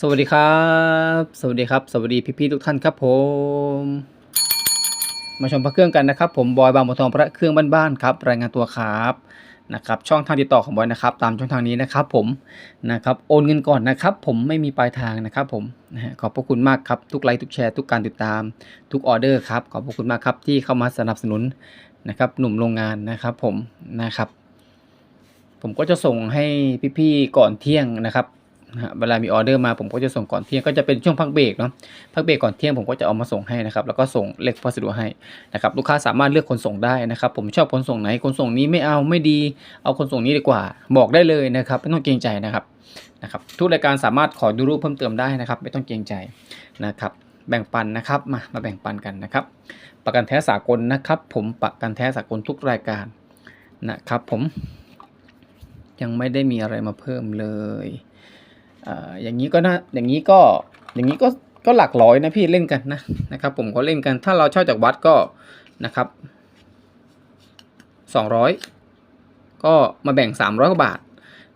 สวัสดีครับ สวัสดีครับ สวัสดีพี่ๆทุกท่านครับผม มาชมพระเครื่องกันนะครับ ผมบอยบางบัวทองพระเครื่องบ้านๆครับ รายงานตัวครับนะครับช่องทางติดต่อของบอยนะครับ ตามช่องทางนี้นะครับผมนะครับโอนเงินก่อนนะครับ ผมไม่มีปลายทางนะครับผมนะฮะขอบพระคุณมากครับทุกไลค์ทุกแชร์ทุกการติดตามทุกออเดอร์ครับขอบพระคุณมากครับที่เข้ามาสนับสนุนนะครับหนุ่มโรงงานนะครับผมนะครับ ผมก็จะส่งให้พี่ๆก่อนเที่ยงนะครับ นะฮะเวลามีออเดอร์มาผมก็จะส่งก่อนเที่ยงก็จะเป็นช่วงพักเบรกเนาะพักเบรกก่อนเที่ยงผมก็จะเอามาส่งให้นะครับแล้วก็ส่งเลขพัสดุให้นะครับลูกค้าสามารถเลือกขนส่งได้นะครับ ผมชอบขนส่งไหนขนส่งนี้ไม่เอาไม่ดี เอาขนส่งนี้ดีกว่า บอกได้เลยนะครับไม่ต้องเกรงใจนะครับนะครับ ทุกรายการสามารถขอดูรูปเพิ่มเติมได้นะครับ ไม่ต้องเกรงใจนะครับแบ่งปันนะครับมามาแบ่งปันกันนะครับ ประกันแท้สากลนะครับ ผมประกันแท้สากลทุกรายการนะครับ ผมยังไม่ได้มีอะไรมาเพิ่มเลย อ่ออย่างนี้ก็น่าอย่างนี้ก็อย่างนี้ก็ก็หลักร้อยนะพี่เล่นกันนะนะครับ ผมก็เล่นกันถ้าเราเช่าจากวัดก็นะครับสองร้อยก็มาแบ่งสามร้อยกว่าบาท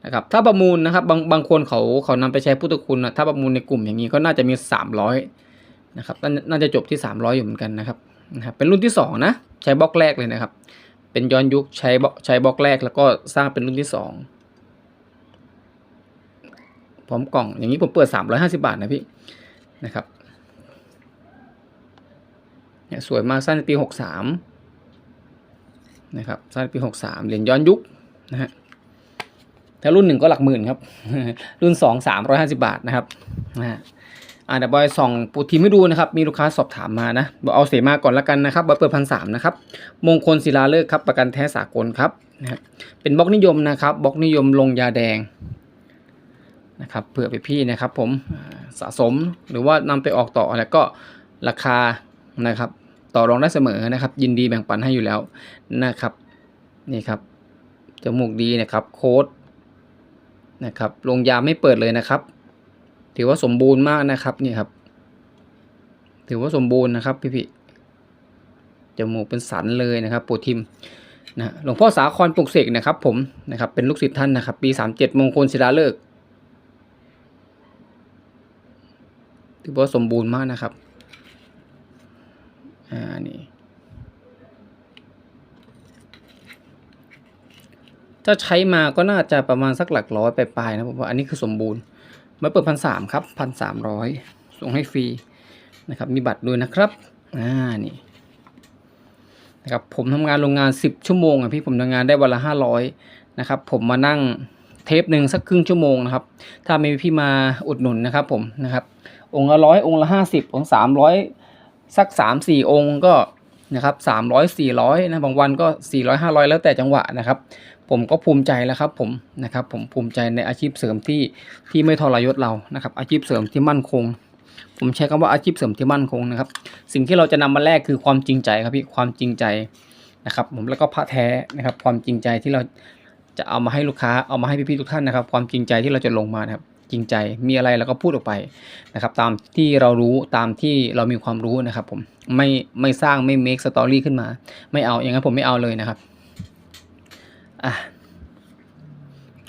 นะครับถ้าประมูลนะครับบางบางคนเขาเขานำไปใช้พุทธคุณนะถ้าประมูลในกลุ่มอย่างนี้ก็น่าจะมีสามร้อยนะครับนน่าจะจบที่สามร้อยอยู่เหมือนกันนะครับนะครับเป็นรุ่นที่สองนะใช้บล็อกแรกเลยนะครับ เป็นย้อนยุคใช้บล็อกใช้บล็อกแรกแล้วก็สร้างเป็นรุ่นที่สอง พร้อมกล่อง อย่างนี้ผมเปิด 350 บาทนะพี่นะครับเนี่ยสวยมากสั้นปี 63นะครับสั้นปี 63 เหรียญย้อนยุคนะฮะถ้ารุ่นหนึ่งก็หลักหมื่นครับ รุ่น 2 350 บาทนะครับนะฮะอ่าเดี๋ยวบอยส่องปูทีมให้ดูนะครับ มีลูกค้าสอบถามมานะบอกเอาเสมาก่อนละกันนะครับบอยเปิดพันสามนะครับ มงคลศิลาฤกษ์ครับ ประกันแท้สากลครับนะครับเป็นบล็อกนิยมนะครับบล็อกนิยมลงยาแดง นะครับเผื่อไปพี่นะครับผมสะสมหรือว่านำไปออกต่อแล้วก็ราคานะครับต่อรองได้เสมอนะครับ ยินดีแบ่งปันให้อยู่แล้วนะครับนี่ครับจมูกดีนะครับโค้ดนะครับลงยาไม่เปิดเลยนะครับ ถือว่าสมบูรณ์มากนะครับนี่ครับ ถือว่าสมบูรณ์นะครับพี่พี่จมูกเป็นสันเลยนะครับปูทิมนะหลวงพ่อสาครปลุกเสกนะครับ ผมนะครับเป็นลูกศิษย์ท่านนะครับ ปีสามเจ็ดมงคลศิลาฤกษ์ ถือว่าสมบูรณ์มากนะครับ อ่า นี่ ถ้าใช้มาก็น่าจะประมาณสักหลักร้อยปลายๆนะผมว่าอันนี้คือสมบูรณ์ มาเปิดพันสามครับพันสามร้อยส่งให้ฟรีนะครับ มีบัตรด้วยนะครับ อ่า นี่นะครับผมทำงานโรงงาน 10 ชั่วโมงอะพี่ผมทำงานได้วันละ500นะครับผมมานั่งเทปหนึ่งสักครึ่งชั่วโมงนะครับถ้าไม่มีพี่มาอุดหนุนนะครับผมนะครับ องค์ละร้อยองค์ละห้าสิบองค์สามร้อยสักสามสี่องค์ก็นะครับสามร้อยสี่ร้อยนะบางวันก็สี่ร้อยห้าร้อยแล้วแต่จังหวะนะครับ ผมก็ภูมิใจแล้วครับผมนะครับ ผมภูมิใจในอาชีพเสริมที่ที่ไม่ทรยศเรานะครับ อาชีพเสริมที่มั่นคง ผมใช้คำว่าอาชีพเสริมที่มั่นคงนะครับ สิ่งที่เราจะนำมาแลกคือความจริงใจครับพี่ความจริงใจนะครับ ผมแล้วก็พระแท้นะครับ ความจริงใจที่เราจะเอามาให้ลูกค้าเอามาให้พี่ๆทุกท่านนะครับ ความจริงใจที่เราจะลงมานะครับ จริงใจ มีอะไรเราก็พูดออกไปนะครับ ตามที่เรารู้ตามที่เรามีความรู้นะครับ ผมไม่ไม่สร้างไม่เมคสตอรี่ขึ้นมา ไม่เอาอย่างนั้นผมไม่เอาเลยนะครับอะ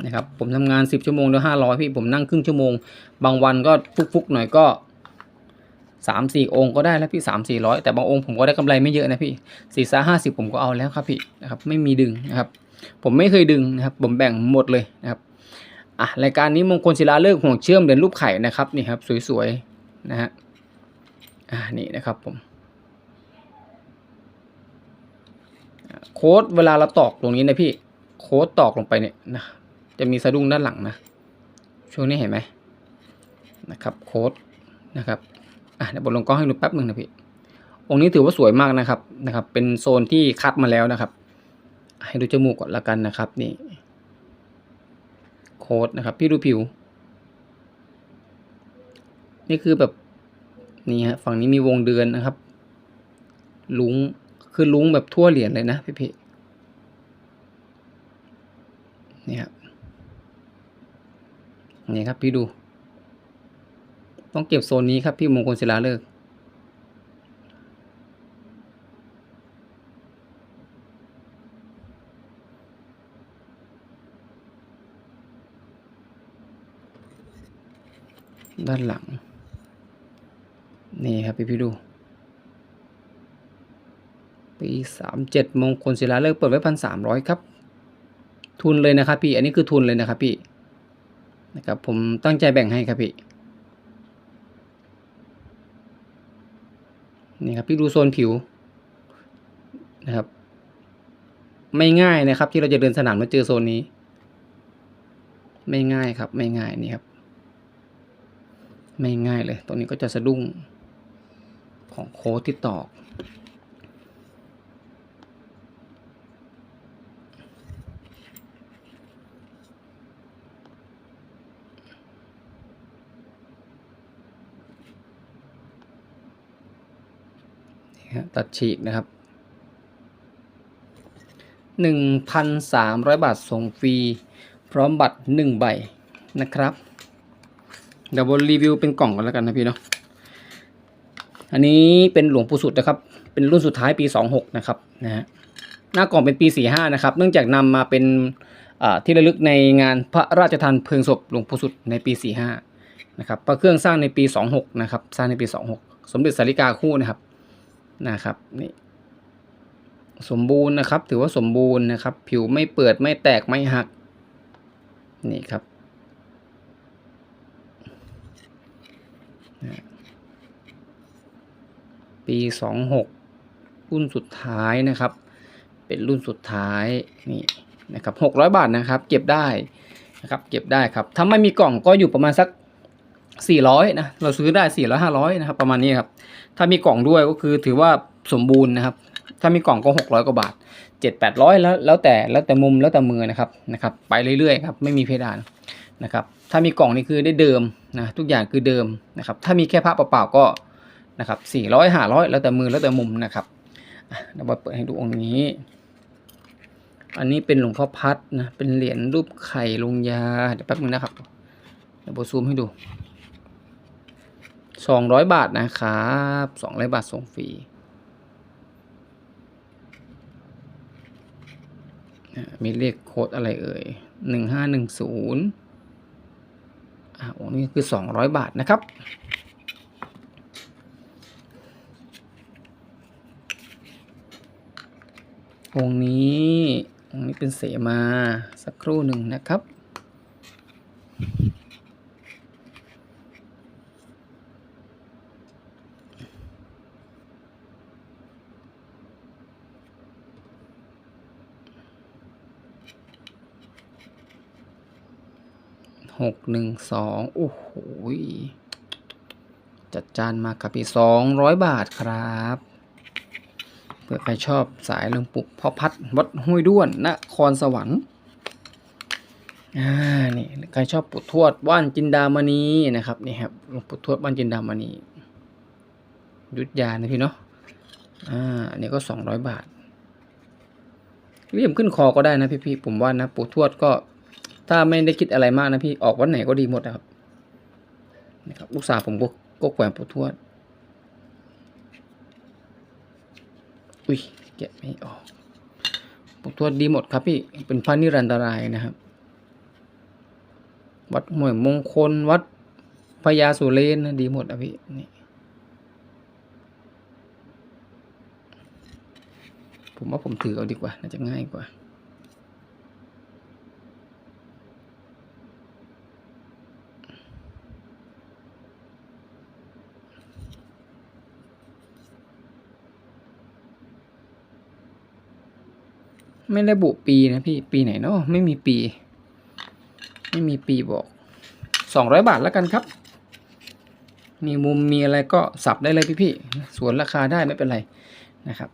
นะครับ ผมทำงาน 10 ชั่วโมงด้วย500พี่ผมนั่งครึ่งชั่วโมง บางวันก็ฟุกๆหน่อยก็สามสี่องค์ก็ได้แล้วพี่สามสี่ร้อยแต่บางองค์ผมก็ได้กำไรไม่เยอะนะพี่สี่สาห้าสิบผมก็เอาแล้วครับพี่นะครับ ไม่มีดึงนะครับ ผมไม่เคยดึงนะครับ ผมแบ่งหมดเลยนะครับ อะรายการนี้มงคลศิลาฤกษ์ห่วงเชื่อมเหรียญรูปไข่นะครับนี่ครับสวยๆนะฮะอ่านี่นะครับผมโค้ดเวลาเราตอกตรงนี้นะพี่โค้ดตอกลงไปเนี่ยนะจะมีสะดุ้งด้านหลังนะช่วงนี้เห็นไหมนะครับโค้ดนะครับอะเดี๋ยวบนลงกล้องให้ดูแป๊บหนึ่งนะพี่องค์นี้ถือว่าสวยมากนะครับนะครับ เป็นโซนที่คัดมาแล้วนะครับ ให้ดูจมูกก่อนละกันนะครับนี่ ค้ดนะครับ พี่ดูผิว นี่คือแบบนี่ฮะฝั่งนี้มีวงเดือนนะครับ ลุงคือลุงแบบทั่วเหรียญเลยนะพี่พี่นี่ครับนี่ครับพี่ดู ต้องเก็บโซนนี้ครับพี่มงคลศิลาฤก ด้านหลัง นี่ครับพี่พี่ดู ปีสามเจ็ดมงคลศิลาเลิกเปิดไว้พันสามร้อยครับ ทุนเลยนะครับพี่ อันนี้คือทุนเลยนะครับพี่ นะครับผมตั้งใจแบ่งให้ครับพี่ นี่ครับพี่ดูโซนผิวนะครับ ไม่ง่ายนะครับที่เราจะเดินสนามมาเจอโซนนี้ ไม่ง่ายครับ ไม่ง่ายนี่ครับ ไม่ง่ายเลย ตรงนี้ก็จะสะดุ้งของโค้ดที่ตอกนี่ฮะตัดฉีกนะครับหนึ่งพันสามร้อยบาทส่งฟรี พร้อมบัตรหนึ่งใบนะครับ เดี๋ยวบนรีวิวเป็นกล่องกันแล้วกันนะพี่เนาะอันนี้เป็นหลวงปู่สุดนะครับ เป็นรุ่นสุดท้ายปี 26 นะครับนะฮะหน้ากล่องเป็นปี 45 นะครับ เนื่องจากนำมาเป็นที่ระลึกในงานพระราชทานเพลิงศพหลวงปู่สุดในปี 45 นะครับพระเครื่องสร้างในปี 26 นะครับ สร้างในปี 26 สมเด็จสาริกาคู่นะครับนะครับนี่สมบูรณ์นะครับ ถือว่าสมบูรณ์นะครับ ผิวไม่เปิดไม่แตกไม่หัก นี่ครับ ปีสองหกรุ่นสุดท้ายนะครับ เป็นรุ่นสุดท้ายนี่นะครับหกร้อยบาทนะครับ เก็บได้นะครับเก็บได้ครับถ้าไม่มีกล่องก็อยู่ประมาณสักสี่ร้อยนะเราซื้อได้สี่ร้อยห้าร้อยนะครับประมาณนี้ครับถ้ามีกล่องด้วยก็คือถือว่าสมบูรณ์นะครับ ถ้ามีกล่องก็หกร้อยกว่าบาทเจ็ดแปดร้อยแล้วแล้วแต่แล้วแต่มุมแล้วแต่มือนะครับนะครับไปเรื่อยๆครับไม่มีเพดานนะครับถ้ามีกล่องนี่คือได้เดิมนะทุกอย่างคือเดิมนะครับถ้ามีแค่พระเปล่าๆก็ นะครับสี่ร้อยห้าร้อยแล้วแต่มือแล้วแต่มุมนะครับเดี๋ยวบอยเปิดให้ดูองค์นี้ อันนี้เป็นหลวงพ่อพัดนะ เป็นเหรียญรูปไข่ลงยา เดี๋ยวแป๊บนึงนะครับ เดี๋ยวโบซูมให้ดูสองร้อยบาทนะครับสองร้อยบาทส่งฟรีมีเลขโค้ดอะไรเอ่ยหนึ่งห้าหนึ่งศูนย์อ่าองค์นี้คือสองร้อยบาทนะครับ องค์นี้องค์นี้เป็นเสมาสักครู่หนึ่งนะครับ หกหนึ่งสองโอ้โหจัดจานมาครับพี่สองร้อยบาทครับ ผื่อใครชอบสายหลวงปู่พ่อพัดวัดห้วยด้วนนครสวรรค์อ่านี่ใครชอบปู่ทวดว่านจินดามณีนะครับนี่ครับหลวงปู่ทวดว่านจินดามณียุทธยานะพี่เนาะอ่าอันนี้ก็สองร้อยบาทเรียมขึ้นคอก็ได้นะพี่ๆผมว่านะปู่ทวดก็ ถ้าไม่ได้คิดอะไรมากนะพี่ออกวันไหนก็ดีหมดนะครับนะครับลูกสาวผมก็ก็แขวนปู่ทวด อุ้ยแกะไม่ออกปกตัวดีหมดครับพี่ เป็นพระนิรันตรายนะครับ วัดห้วยมงคลวัดพญาสุเรนนะดีหมดอะพี่นี่ผมว่าผมถือเอาดีกว่า น่าจะง่ายกว่า ไม่ระบุปีนะพี่ ปีไหนเนาะไม่มีปี ไม่มีปีบอกสองร้อยบาทแล้วกันครับ มีมุมมีอะไรก็สับได้เลยพี่พี่สวนราคาได้ไม่เป็นไรนะครับ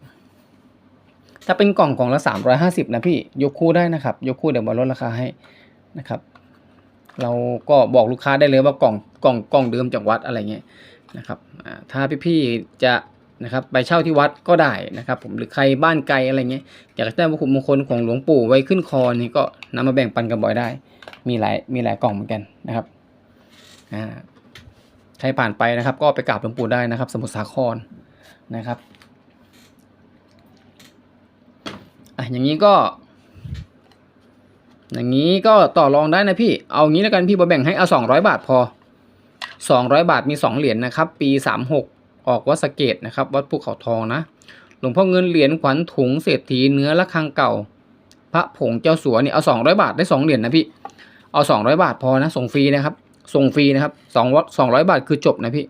ถ้าเป็นกล่องกล่องละสามร้อยห้าสิบนะพี่ยกคู่ได้นะครับ ยกคู่เดี๋ยวบอลดราคาให้นะครับ เราก็บอกลูกค้าได้เลยว่ากล่องกล่องกล่องเดิมจากวัดอะไรเงี้ยนะครับอ่าถ้าพี่จะ นะครับไปเช่าที่วัดก็ได้นะครับผมหรือใครบ้านไกลอะไรเงี้ยอยากได้วัตถุมงคลของหลวงปู่ไว้ขึ้นคอนี่ก็นำมาแบ่งปันกันบบอยได้ มีหลายมีหลายกล่องเหมือนกันนะครับอ่าใครผ่านไปนะครับ ก็ไปกราบหลวงปู่ได้นะครับ สมุทรสาครนะครับอะอย่างนี้ก็ อย่างนี้ก็ต่อรองได้นะพี่ เอางี้แล้วกันพี่บอแบ่งให้เอาสองร้อยบาทพอ200บาทมี2เหรียญนะครับ ปี36 ออกวัดสะเกตนะครับ วัดภูเขาทองนะ หลวงพ่อเงินเหรียญขวัญถุงเศรษฐีเนื้อละคังเก่า พระผงเจ้าสัวนี่เอา200บาทได้2เหรียญนะพี่ เอา200บาทพอนะส่งฟรีนะครับ ส่งฟรีนะครับ2วัด200บาทคือจบนะพี่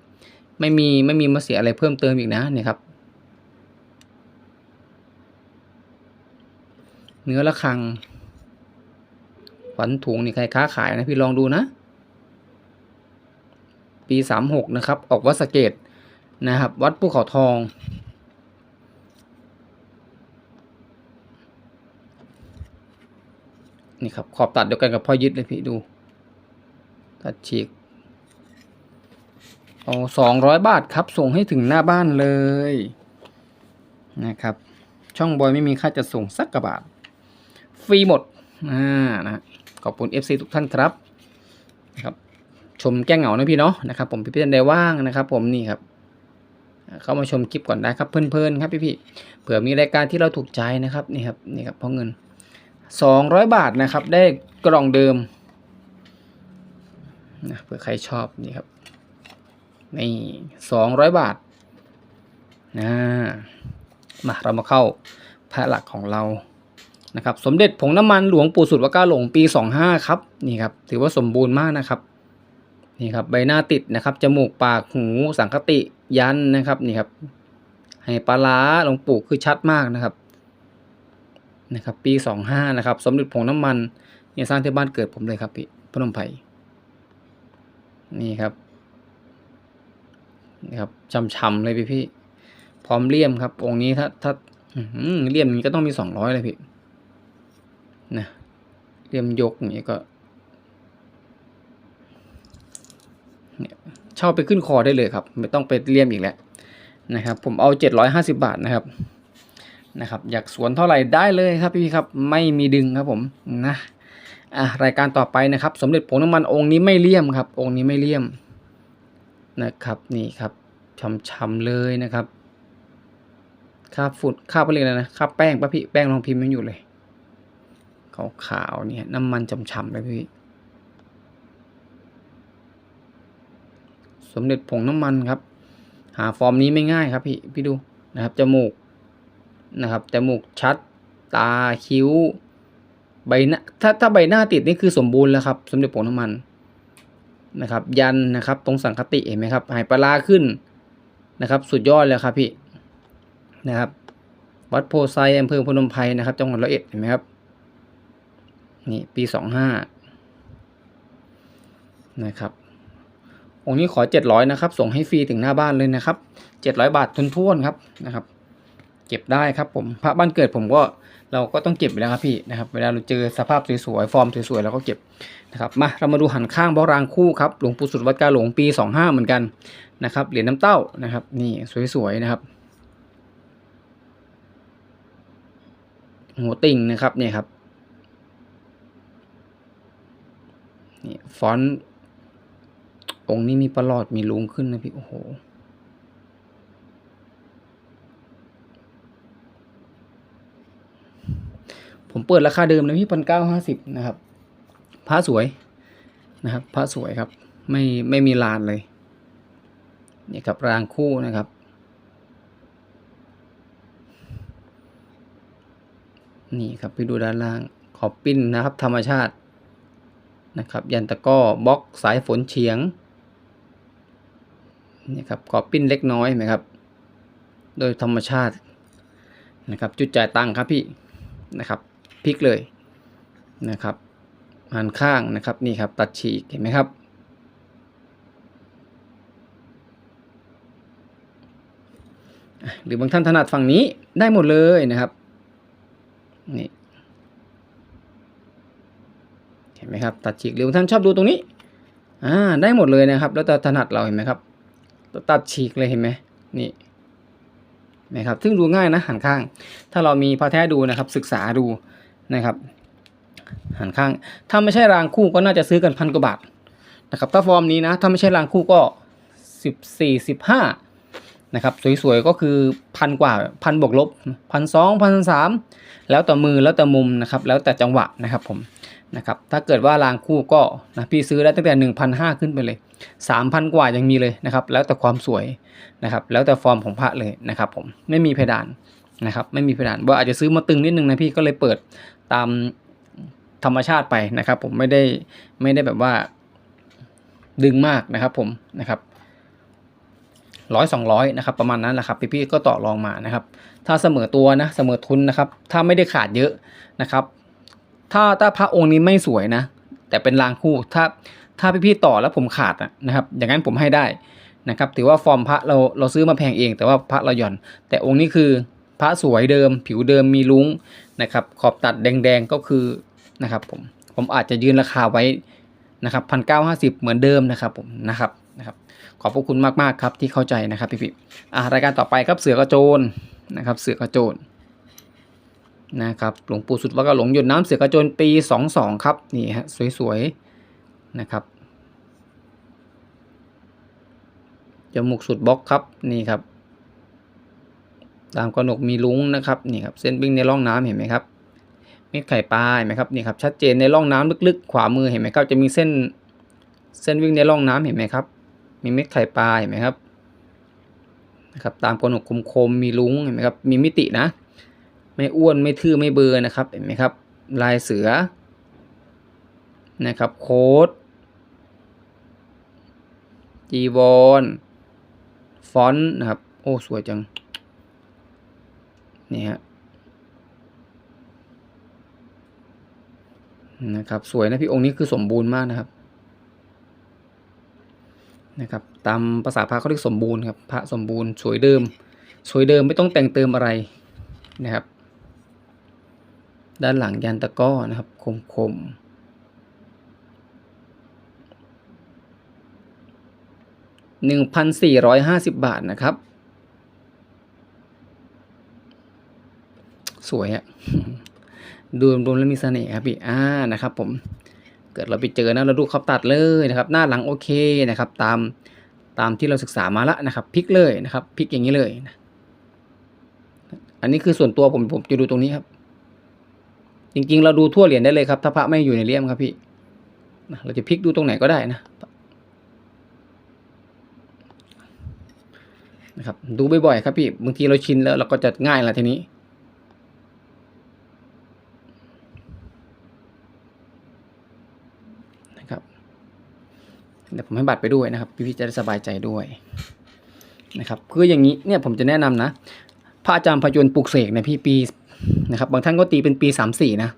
ไม่มีไม่มีมาเสียอะไรเพิ่มเติมอีกนะเนี่ยครับเนื้อละคังขวัญถุงนี่ใครค้าขายนะพี่ลองดูนะ ปีสามหกนะครับ ออกวัดสะเกต นะครับ วัดภูเขาทอง นี่ครับ ขอบตัดเดียวกันกับพ่อยึดเลยพี่ดู ตัดฉีก เอาสองร้อยบาทครับ ส่งให้ถึงหน้าบ้านเลย นะครับ ช่องบอยไม่มีค่าจะส่งสักกระบาท ฟรีหมดอ่านะขอบคุณ FC ทุกท่านครับนะครับชมแก้เหงานะพี่เนาะนะครับผมพี่พี่ท่านใดว่างนะครับผมนี่ครับ เข้ามาชมคลิปก่อนได้ครับเพลินๆครับพี่พี่ๆเผื่อมีรายการที่เราถูกใจนะครับนี่ครับนี่ครับเพราะเงินสองร้อยบาทนะครับ ได้กล่องเดิมนะเผื่อใครชอบนี่ครับนี่สองร้อยบาทนะมาเรามาเข้าพระหลักของเรานะครับ สมเด็จผงน้ำมันหลวงปู่สุดวากาหลงปี 25 ครับนี่ครับ ถือว่าสมบูรณ์มากนะครับนี่ครับใบหน้าติดนะครับจมูกปากหูสังคติ ยันนะครับนี่ครับให้ปลาร้าหลวงปู่คือชัดมากนะครับนะครับ ปี25นะครับสมเด็จผงน้ำมันเนี่ยสร้างที่บ้านเกิดผมเลยครับพี่พนมไพรนี่ครับนี่ครับช่ำๆเลยพี่พี่พร้อมเลี่ยมครับ องค์นี้ถ้าถ้าเลี่ยมนี้ก็ต้องมีสองร้อยเลยพี่นะเลี่ยมยกนี้ก็เนี่ย เช่าไปขึ้นคอได้เลยครับ ไม่ต้องไปเลี่ยมอีกแล้วนะครับ ผมเอาเจ็ดร้อยห้าสิบาทนะครับนะครับ อยากสวนเท่าไหร่ได้เลยครับพี่ครับไม่มีดึงครับผมนะอะรายการต่อไปนะครับ สมเด็จผงน้ำมันองค์นี้ไม่เลี่ยมครับ องค์นี้ไม่เลี่ยมนะครับนี่ครับช้ำๆเลยนะครับคราบฝุ่นคราบอะไรนะคราบแป้งปะพี่แป้งลองพิมพ์ไม่อยู่เลยขาวๆเนี่ยน้ำมันฉ่ำๆเลยพี่ สมเด็จผงน้ำมันครับ หาฟอร์มนี้ไม่ง่ายครับพี่พี่ดูนะครับจมูกนะครับจมูกชัด ตาคิ้ว ใบหน้าถ้าถ้าใบหน้าติดนี่คือสมบูรณ์แล้วครับ สมเด็จผงน้ำมันนะครับ ยันนะครับ ตรงสังคติเห็นไหมครับ หายปลาขึ้นนะครับ สุดยอดเลยครับพี่นะครับ วัดโพไซอำเภอพนมไพรนะครับ จังหวัดร้อยเอ็ดเห็นไหมครับนี่ปีสองห้านะครับ องค์นี้ขอเจ็ดร้อยนะครับ ส่งให้ฟรีถึงหน้าบ้านเลยนะครับเจ็ดร้อยบาททุนท้วนๆครับนะครับ เก็บได้ครับผมพระบ้านเกิดผมก็เราก็ต้องเก็บไปแล้วครับพี่นะครับเวลาเราเจอสภาพสวยๆฟอร์มสวยๆเราก็เก็บนะครับมาเรามาดูหันข้างบอกรางคู่ครับหลวงปู่สุดวัดกาหลวงปีสองห้าเหมือนกันนะครับเหรียญน้ำเต้านะครับ นี่สวยๆนะครับหัวติ่งนะครับเนี่ยครับนี่ฟอนต์ องค์นี้มีประหลอดมีลุงขึ้นนะพี่ โอ้โห ผมเปิดราคาเดิมนะพี่พันเก้าห้าสิบนะครับผ้าสวยนะครับผ้าสวยครับ ไม่ไม่มีลานเลยนี่ครับรางคู่นะครับ นี่ครับไปดูด้านล่างขอบปิ้นนะครับ ธรรมชาตินะครับ ยันตะก้อบล็อกสายฝนเฉียง นี่ครับขอบปิ้นเล็กน้อยไหมครับ โดยธรรมชาตินะครับ จุดจ่ายตังค์ครับพี่นะครับพลิกเลยนะครับหันข้างนะครับนี่ครับตัดฉีกเห็นไหมครับ หรือบางท่านถนัดฝั่งนี้ได้หมดเลยนะครับนี่เห็นไหมครับตัดฉีกหรือบางท่านชอบดูตรงนี้อ่าได้หมดเลยนะครับ แล้วแต่ถนัดเราเห็นไหมครับ ตัดฉีกเลยเห็นไหมนี่นะครับซึ่งดูง่ายนะหันข้าง ถ้าเรามีพระแท้ดูนะครับศึกษาดูนะครับ หันข้าง ถ้าไม่ใช่รางคู่ก็น่าจะซื้อกันพันกว่าบาทนะครับถ้าฟอร์มนี้นะถ้าไม่ใช่รางคู่ก็สิบสี่สิบห้านะครับสวยๆก็คือพันกว่าพันบวกลบพันสองพันสามแล้วแต่มือแล้วแต่มุมนะครับแล้วแต่จังหวะนะครับผม นะครับถ้าเกิดว่ารางคู่ก็นะพี่ซื้อได้ตั้งแต่ 1,500 ขึ้นไปเลย 3,000 กว่ายังมีเลยนะครับแล้วแต่ความสวยนะครับแล้วแต่ฟอร์มของพระเลยนะครับผมไม่มีเพดานนะครับไม่มีเพดานว่าอาจจะซื้อมาตึงนิดนึงนะพี่ก็เลยเปิดตามธรรมชาติไปนะครับผมไม่ได้ไม่ได้แบบว่าดึงมากนะครับผมนะครับร้อยสองร้อยนะครับประมาณนั้นแหละครับพี่ๆก็ต่อรองมานะครับถ้าเสมอตัวนะเสมอทุนนะครับถ้าไม่ได้ขาดเยอะนะครับ ถ้าถ้าพระองค์นี้ไม่สวยนะ แต่เป็นรางคู่ถ้าถ้าพี่ๆต่อแล้วผมขาดนะครับ อย่างนั้นผมให้ได้นะครับถือว่าฟอร์มพระเราเราซื้อมาแพงเอง แต่ว่าพระเราหย่อน แต่องค์นี้คือพระสวยเดิม ผิวเดิมมีลุ้งนะครับ ขอบตัดแดงๆก็คือนะครับผมผมอาจจะยืนราคาไว้นะครับพันเก้าห้าสิบเหมือนเดิมนะครับผมนะครับนะครับ ขอบพระคุณมากๆครับที่เข้าใจนะครับพี่ๆอะรายการต่อไปครับเสือกระโจนนะครับ เสือกระโจน นะครับหลวงปู่สุดวัดกระหลงหยดน้ำเสือกระโจนปี 22 ครับ นี่ฮะสวยๆนะครับจมูกสุดบล็อกครับนี่ครับ ตามกระหนกมีลุงนะครับนี่ครับเส้นวิ่งในร่องน้ำเห็นไหมครับเม็ดไข่ปลาเห็นไหมครับนี่ครับชัดเจนในร่องน้ำลึกๆ ขวามือเห็นไหมครับจะมีเส้นเส้นวิ่งในร่องน้ำเห็นไหมครับ มีเม็ดไข่ปลาเห็นไหมครับนะครับตามกระหนกคมๆมีลุงเห็นไหมครับมีมิตินะ ไม่อ้วนไม่ทื่อไม่เบอร์นะครับเห็นไหมครับ ลายเสือนะครับโค้ดจีวอนฟอนต์นะครับ โอ้ สวยจัง นี่ฮะนะครับ สวยนะพี่องค์นี้คือสมบูรณ์มากนะครับนะครับ ตามภาษาพระเขาเรียกสมบูรณ์ครับ พระสมบูรณ์สวยเดิม สวยเดิมไม่ต้องแต่งเติมอะไรนะครับ ด้านหลังยันตะก้อนะครับคมคมหนึ่งพันสี่ร้อยห้าสิบบาทนะครับ สวยอะดูรวมๆแล้วมีเสน่ห์ครับพี่อ่านะครับ ผมเกิดเราไปเจอนะเราดูเขาตัดเลยนะครับ หน้าหลังโอเคนะครับ ตามตามที่เราศึกษามาแล้วนะครับพลิกเลยนะครับพลิกอย่างนี้เลยนะอันนี้คือส่วนตัวผมผมจะดูตรงนี้ครับ จริงๆ เราดูทั่วเหรียญได้เลยครับ ถ้าพระไม่อยู่ในเลี่ยมครับพี่เราจะพลิกดูตรงไหนก็ได้นะนะครับดูบ่อยๆครับพี่บางทีเราชินแล้วเราก็จะง่ายละทีนี้นะครับเดี๋ยวผมให้บัตรไปด้วยนะครับ พี่ๆจะได้สบายใจด้วยนะครับคืออย่างนี้เนี่ยผมจะแนะนำนะพระอาจารย์พยนต์ปลุกเสกเนี่ยพี่ปี นะครับบางท่านก็ตีเป็นปี 3 4นะ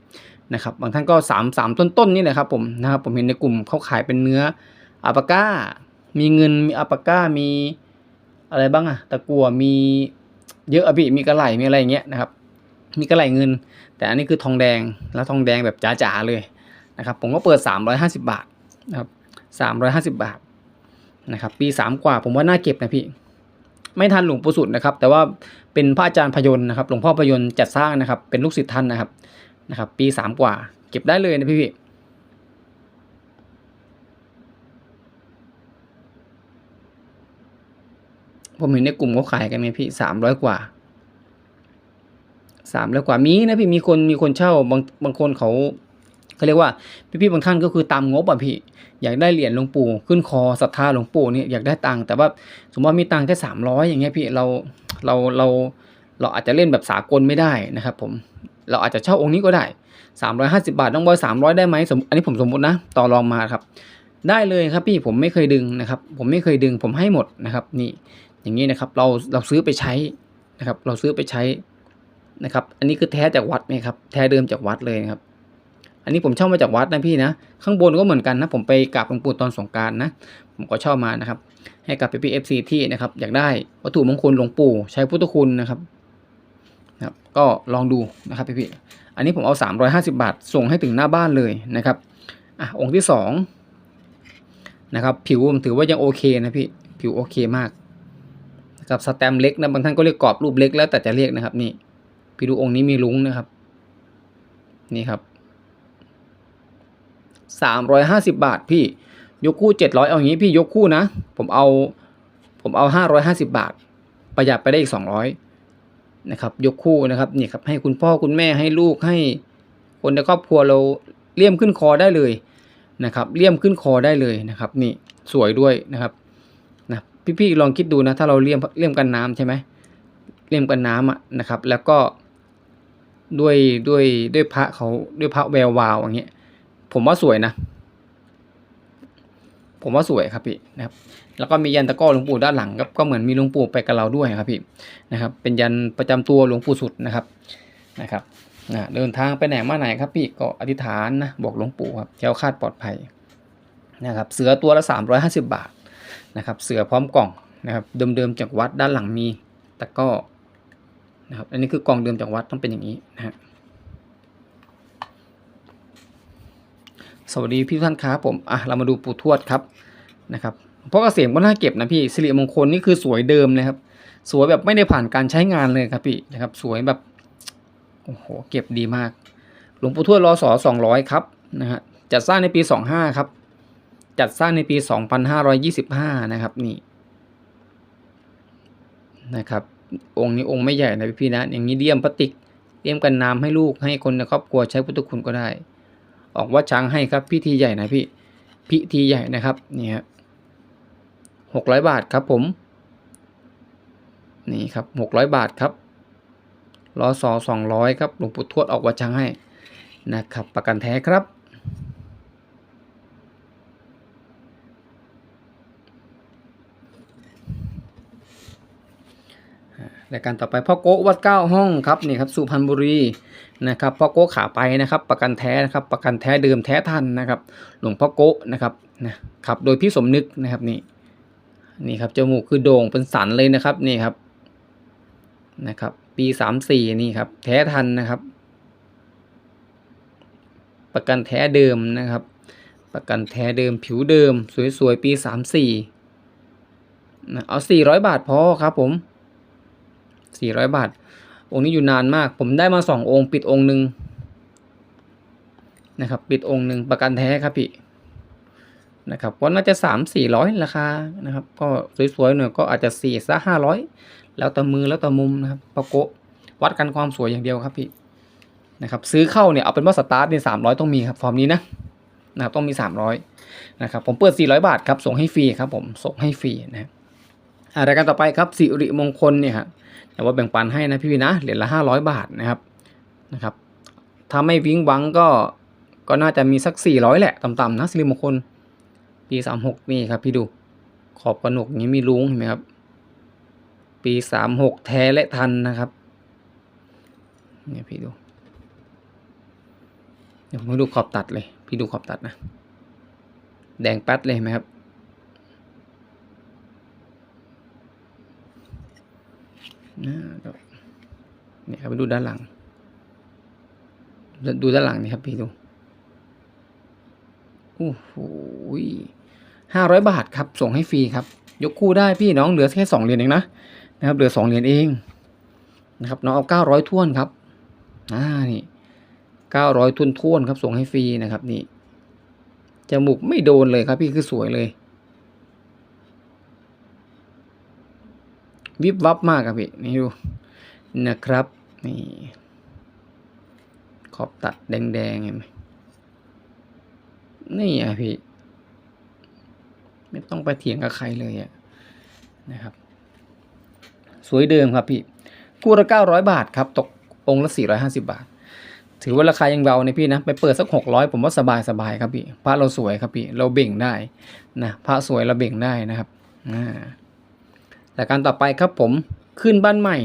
นะครับบางท่านก็ 3 3 ต้นๆนี่แหละครับผมนะครับผมเห็นในกลุ่มเขาขายเป็นเนื้ออัปาก้า มีเงินมีอัปาก้ามีอะไรบ้างอะตะกัวมีเยอะอะพี่มีกระไหลมีอะไรอย่างเงี้ยนะครับมีกระไหลเงิน แต่อันนี้คือทองแดงแล้วทองแดงแบบจ๋าๆเลยนะครับผมก็เปิด 350 บาทนะครับ350 บาทนะครับปี 3 กว่าผมว่าน่าเก็บนะพี่ ไม่ทันหลวงปู่สุดนะครับ แต่ว่าเป็นพระอาจารย์พยนต์นะครับ หลวงพ่อพยนต์จัดสร้างนะครับ เป็นลูกศิษย์ท่านนะครับนะครับ ปีสามกว่า เก็บได้เลยนะพี่พี่ผมเห็นในกลุ่มเขาขายกันไงพี่สามร้อยกว่าสามร้อยกว่ามีนะพี่มีคนมีคนเช่าบางบางคนเขา เขาเรียกว่าพี่พี่ๆบางท่านก็คือตามงบอะพี่ อยากได้เหรียญหลวงปู่ขึ้นคอศรัทธาหลวงปู่เนี่ยอยากได้ตังค์แต่ว่าสมมติว่ามีตังค์แค่สามร้อยอย่างเงี้ยพี่เราเราเราเราอาจจะเล่นแบบสากลไม่ได้นะครับผมเราอาจจะเช่าองค์นี้ก็ได้สามร้อยห้าสิบาทน้องบอยสามร้อยได้ไหมสมอันนี้ผมสมมตินะต่อรองมาครับ ได้เลยครับพี่ผมไม่เคยดึงนะครับ ผมไม่เคยดึงผมให้หมดนะครับ นี่อย่างนี้นะครับ เราเราซื้อไปใช้นะครับ เราซื้อไปใช้นะครับ อันนี้คือแท้จากวัดไหมครับ แท้เดิมจากวัดเลยครับ อันนี้ผมเช่ามาจากวัดนะพี่นะ ข้างบนก็เหมือนกันนะ ผมไปกราบหลวงปู่ตอนสงการนะ ผมก็เช่ามานะครับ ให้กับพี่พีเอฟซีที่นะครับอยากได้วัตถุมงคลหลวงปู่ใช้พุทธคุณนะครับนะครับ ก็ลองดูนะครับพี่พี่อันนี้ผมเอา 350 บาท ส่งให้ถึงหน้าบ้านเลยนะครับอะองค์ที่สองนะครับผิวผมถือว่ายังโอเคนะพี่ผิวโอเคมากนะครับสแตมเล็กนะบางท่านก็เรียกกรอบรูปเล็กแล้วแต่จะเรียกนะครับนี่พี่ดูองค์นี้มีลุงนะครับ นี่ครับ สามร้อยห้าสิบาทพี่ยกคู่เจ็ดร้อยเอาอย่างนี้พี่ยกคู่นะ ผมเอาผมเอาห้าร้อยห้าสิบาท ประหยัดไปได้อีกสองร้อยนะครับยกคู่นะครับนี่ครับให้คุณพ่อคุณแม่ให้ลูกให้คนในครอบครัวเราเลี่ยมขึ้นคอได้เลยนะครับเลี่ยมขึ้นคอได้เลยนะครับนี่สวยด้วยนะครับนะพี่ๆลองคิดดูนะถ้าเราเลี่ยมเลี่ยมกันน้ำใช่ไหมเลี่ยมกันน้ำอะนะครับแล้วก็ด้วยด้วยด้วยพระเขาด้วยพระแวววาวอย่างเงี้ย ผมว่าสวยนะ ผมว่าสวยครับพี่นะครับ แล้วก็มียันตะก้อหลวงปู่ด้านหลังก็ก็เหมือนมีหลวงปู่ไปกับเราด้วยครับพี่นะครับ เป็นยันประจำตัวหลวงปู่สุดนะครับนะครับนะเดินทางไปไหนมาไหนครับพี่ก็อธิษฐานนะบอกหลวงปู่ครับแคล้วคาดปลอดภัยนะครับ เสือตัวละ 350 บาทนะครับ เสือพร้อมกล่องนะครับ เดิมๆจากวัดด้านหลังมีตะก้อนะครับ อันนี้คือกล่องเดิมจากวัดต้องเป็นอย่างนี้นะฮะ สวัสดีพี่ท่านครับผมอะเรามาดูปู่ทวดครับนะครับเพราะเกษมก็น่าเก็บนะพี่สิริมงคลนี่คือสวยเดิมเลยครับ สวยแบบไม่ได้ผ่านการใช้งานเลยครับพี่นะครับ สวยแบบโอ้โหเก็บดีมาก หลวงปู่ทวดรอสอสองร้อยครับนะฮะจัดสร้างในปีสองห้าครับ จัดสร้างในปีสองพันห้าร้อยี่สิบห้านะครับนี่นะครับ องค์นี้องค์ไม่ใหญ่นะพี่นะอย่างนี้เลี่ยมพลาสติกเลี่ยมกันน้ำให้ลูกให้คนในครอบครัวใช้พุทธคุณก็ได้ ออกวัดช้างให้ครับพิธีใหญ่นะพี่พิธีใหญ่นะครับนี่ฮะหกร้อยบาทครับผมนี่ครับหกร้อยบาทครับรอสอสองร้อยครับหลวงปู่ทวดออกวัดช้างให้นะครับประกันแท้ครับ รายการต่อไปพ่อโกะวัดเก้าห้องครับนี่ครับสุพรรณบุรีนะครับพ่อโกะขาไปนะครับประกันแท้นะครับประกันแท้เดิมแท้ทันนะครับหลวงพ่อโกะนะครับนะครับโดยพี่สมนึกนะครับนี่นี่ครับจมูกคือโด่งเป็นสันเลยนะครับนี่ครับนะครับปีสามสี่นี่ครับแท้ทันนะครับ ประกันแท้เดิมนะครับ ประกันแท้เดิมผิวเดิม สวยๆปีสามสี่เอาสี่ร้อยบาทพอครับผม สี่ร้อยบาท องค์นี้อยู่นานมาก ผมได้มาสององค์ ปิดองค์หนึ่งนะครับ ปิดองค์หนึ่งประกันแท้ครับพี่นะครับก็น่าจะสามสี่ร้อยราคานะครับ ก็สวยๆหน่อยก็อาจจะสี่ซะห้าร้อยแล้วแต่มือแล้วแต่มุมนะครับปะโกะวัดกันความสวยอย่างเดียวครับพี่นะครับซื้อเข้าเนี่ยเอาเป็นว่าสตาร์ทเนี่ยสามร้อยต้องมีครับฟอร์มนี้นะนะครับต้องมีสามร้อยนะครับผมเปิดสี่ร้อยบาทครับส่งให้ฟรีครับผมส่งให้ฟรีนะครับ รายการต่อไปครับสิริมงคลเนี่ยครับแต่ว่าแบ่งปันให้นะพี่นะเหรียญละห้าร้อยบาทนะครับนะครับถ้าไม่วิ้งวังก็ก็น่าจะมีสักสี่ร้อยแหละต่ำๆนะสิริมงคล ปีสามหกนี่ครับพี่ดูขอบกระหนกนี้มีลุงเห็นไหมครับ ปีสามหกแท้และทันนะครับเนี่ยพี่ดูเดี๋ยวผมดูขอบตัดเลย พี่ดูขอบตัดนะ แดงแป๊ดเลยไหมครับ เนี่ยครับไปดูด้านหลัง ดูด้านหลังนี่ครับพี่ดูโอ้โหห้าร้อยบาทครับ ส่งให้ฟรีครับ ยกคู่ได้พี่น้องเหลือแค่สองเหรียญเองนะนะครับ เหลือสองเหรียญเองนะครับน้องเอาเก้าร้อยท่วนครับอ่านี่เก้าร้อยทุนท่วนครับ ส่งให้ฟรีนะครับ นี่จมูกไม่โดนเลยครับพี่คือสวยเลย วิบวับมากครับพี่นี่ดูนะครับนี่ขอบตัดแดงๆเห็นไหมนี่อะพี่ ไม่ต้องไปเถียงกับใครเลยอะนะครับ สวยเดิมครับพี่คู่ละเก้าร้อยบาทครับ ตกองค์ละสี่ร้อยห้าสิบาท ถือว่าราคายังเบาในพี่นะ ไปเปิดสักหกร้อยผมว่าสบายสบายครับพี่พระเราสวยครับพี่ เราเบ่งได้นะพระสวยเราเบ่งได้นะครับอ่า แต่การต่อไปครับผมขึ้นบ้านใหม่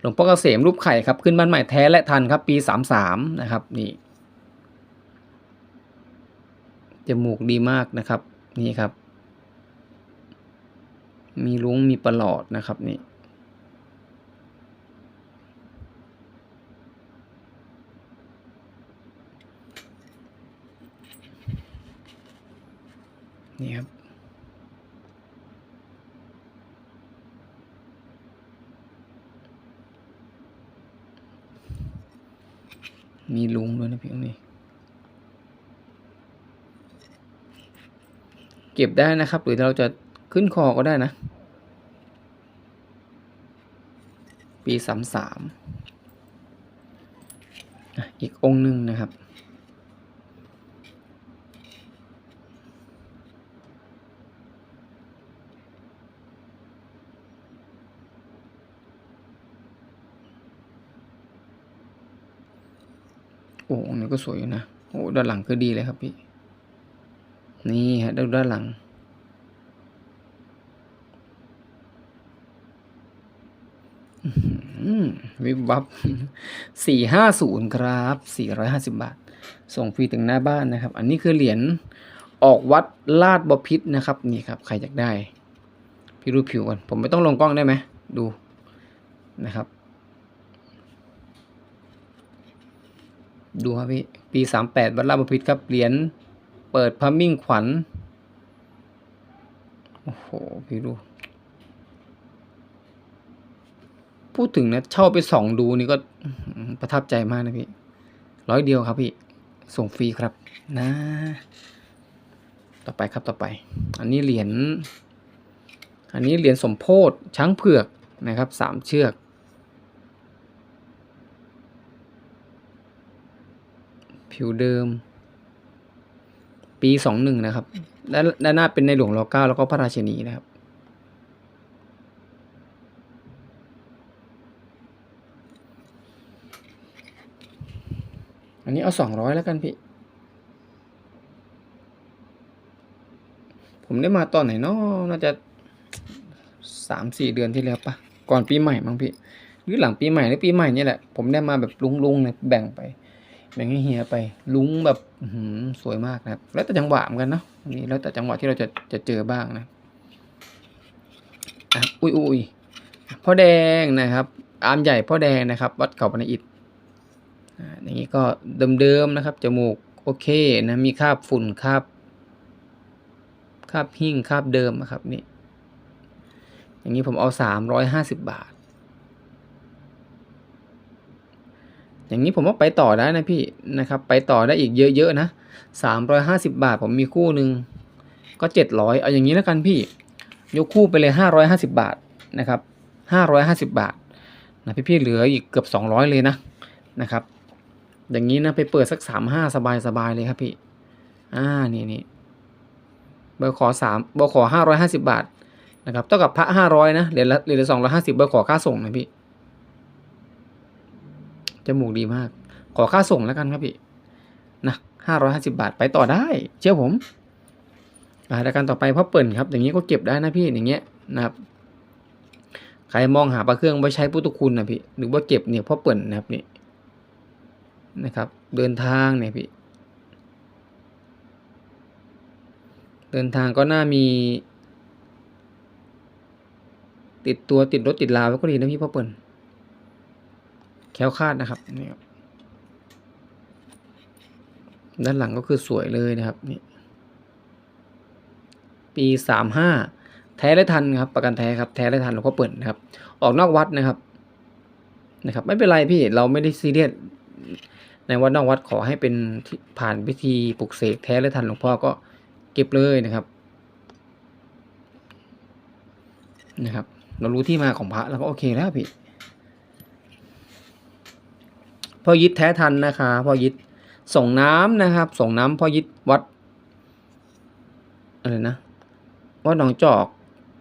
หลวงพ่อเกษมรูปไข่ครับขึ้นบ้านใหม่แท้และทันครับ ปีสามสามนะครับนี่จมูกดีมากนะครับ นี่ครับ มีลุงมีประหลอดนะครับนี่นี่ครับ ก็บได้นะครับ หรือเราจะขึ้นคอก็ได้นะ ปีสามสามอีกองหนึ่งนะครับโอ้องนี้ก็สวยอยู่นะ โอ้ด้านหลังคือดีเลยครับพี่ นี่ฮะดูด้านหลัง วิบวับสี่ห้าศูนย์ครับสี่ร้อยห้าสิบบาท ส่งฟรีถึงหน้าบ้านนะครับ อันนี้คือเหรียญออกวัดลาดบพิษนะครับ นี่ครับ ใครอยากได้ พี่รูปผิวก่อน ผมไม่ต้องลงกล้องได้ไหม ดูนะครับ ดูครับพี่ ปีสามแปดวัดลาดบพิษครับ เหรียญ เปิดพระมิ่งขวัญ โอ้โห พี่ดู พูดถึงนะ เช่าไปส่องดูนี่ก็ประทับใจมากนะพี่ ร้อยเดียวครับพี่ ส่งฟรีครับนะ ต่อไปครับต่อไป อันนี้เหรียญ อันนี้เหรียญสมโพธช้างเผือกนะครับสามเชือกผิวเดิม ปีสองหนึ่งนะครับและด้านหน้าเป็นในหลวงรอเก้าแล้วก็พระราชินีนะครับ อันนี้เอาสองร้อยแล้วกันพี่ ผมได้มาตอนไหนเนาะน่าจะสามสี่เดือนที่แล้วปะก่อนปีใหม่มั้งพี่ หรือหลังปีใหม่หรือปีใหม่เนี่ยแหละ ผมได้มาแบบลุงๆเนี่ยแบ่งไป แบ่งให้เฮียไป ลุงแบบหือสวยมากนะครับ แล้วแต่จังหวะเหมือนกันเนาะนนี้แล้วแต่จังหวะที่เราจะจะเจอบ้างนะอุ้ยอุ้ยพ่อแดงนะครับ อามใหญ่พ่อแดงนะครับ วัดเขาปนอิฐอ่าอย่างนี้ก็เดิมๆนะครับจมูกโอเคนะมีคราบฝุ่นคราบคราบหิ้งคราบเดิมอะครับนี่อย่างนี้ผมเอาสามร้อยห้าสิบบาท อย่างนี้ผมว่าไปต่อได้นะพี่นะครับ ไปต่อได้อีกเยอะๆนะสามร้อยห้าสิบบาท ผมมีคู่หนึ่งก็เจ็ดร้อยเอาอย่างนี้แล้วกันพี่ ยกคู่ไปเลยห้าร้อยห้าสิบาทนะครับห้าร้อยห้าสิบาทนะพี่ๆเหลืออีกเกือบสองร้อยเลยนะนะครับ อย่างนี้นะไปเปิดสักสามห้าสบายสบายๆเลยครับพี่อ่านี่นี่เบอร์ขอสามเบอร์ขอห้าร้อยห้าสิบาทนะครับเท่ากับพระห้าร้อยนะเหรียญละเหรียญละสองร้อยห้าสิบเบอร์ขอค่าส่งนะพี่ จมูกดีมาก ขอค่าส่งแล้วกันครับพี่นะห้าร้อยห้าสิบาทไปต่อได้ เชื่อผมอ่ารายการต่อไปพ่อเปิ่นครับ อย่างนี้ก็เก็บได้นะพี่อย่างเงี้ยนะครับใครมองหาปลาเครื่องไว้ใช้พุทธคุณนะพี่หรือว่าเก็บเนี่ยพ่อเปิ่นนะครับนี่นะครับ เดินทางเนี่ยพี่ เดินทางก็น่ามี ติดตัวติดรถติดลาไว้ก็ดีนะพี่พ่อเปิ่น แค้วคาดนะครับนี่ครับด้านหลังก็คือสวยเลยนะครับนี่ปีสามห้าแท้และทันครับ ประกันแท้ครับแท้และทันหลวงพ่อเปิ่นะครับ ออกนอกวัดนะครับนะครับ ไม่เป็นไรพี่เราไม่ได้ซีเรียสในวัดนอกวัดขอให้เป็นผ่านพิธีปลุกเสกแท้และทันหลวงพ่อก็เก็บเลยนะครับนะครับ เรารู้ที่มาของพระแล้วก็โอเคแล้วพี่ พ่อยิดแท้ทันนะคะพ่อยิดส่งน้ำนะครับ ส่งน้ำพ่อยิดวัดอะไรนะวัดหนองจอก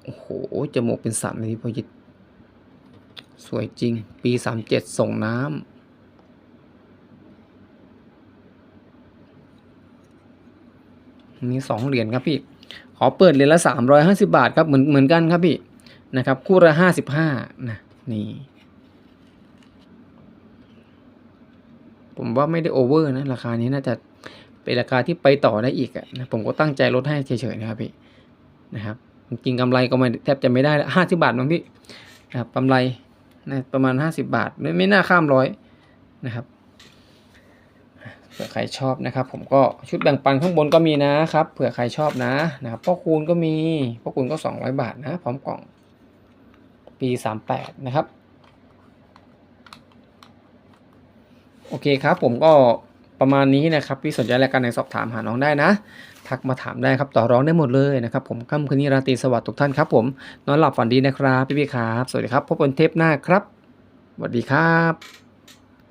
โอ้โหจมูกเป็นสันเลยพ่อยิดสวยจริง ปีสามเจ็ดส่งน้ำมีสองเหรียญครับพี่ ขอเปิดเหรียญละสามร้อยห้าสิบาทครับเหมือนเหมือนกันครับพี่นะครับ คู่ละห้าสิบห้านะนี่ ผมว่าไม่ได้โอเวอร์นะราคานี้น่าจะเป็นราคาที่ไปต่อได้อีกอะนะผมก็ตั้งใจลดให้เฉยๆนะครับพี่นะครับจริงๆกำไรก็ไม่แทบจะไม่ได้ห้าสิบาทมั้งพี่นะครับกำไรนะประมาณห้าสิบาท ไม่ไม่น่าข้ามร้อยนะครับเผื่อใครชอบนะครับ ผมก็ชุดแบ่งปันข้างบนก็มีนะครับเผื่อใครชอบนะนะครับพ่อคูณก็มีพ่อคูณก็สองร้อยบาทนะพร้อมกล่องปีสามแปดนะครับ โอเคครับ ผมก็ประมาณนี้นะครับพี่สนใจรายการไหนสอบถามหาน้องได้นะ ทักมาถามได้ครับต่อร้องได้หมดเลยนะครับผมค่ำคืนนี้ราตรีสวัสดิ์ทุกท่านครับผมนอนหลับฝันดีนะครับพี่พี่ครับ สวัสดีครับ พบกันเทปหน้าครับสวัสดีครับ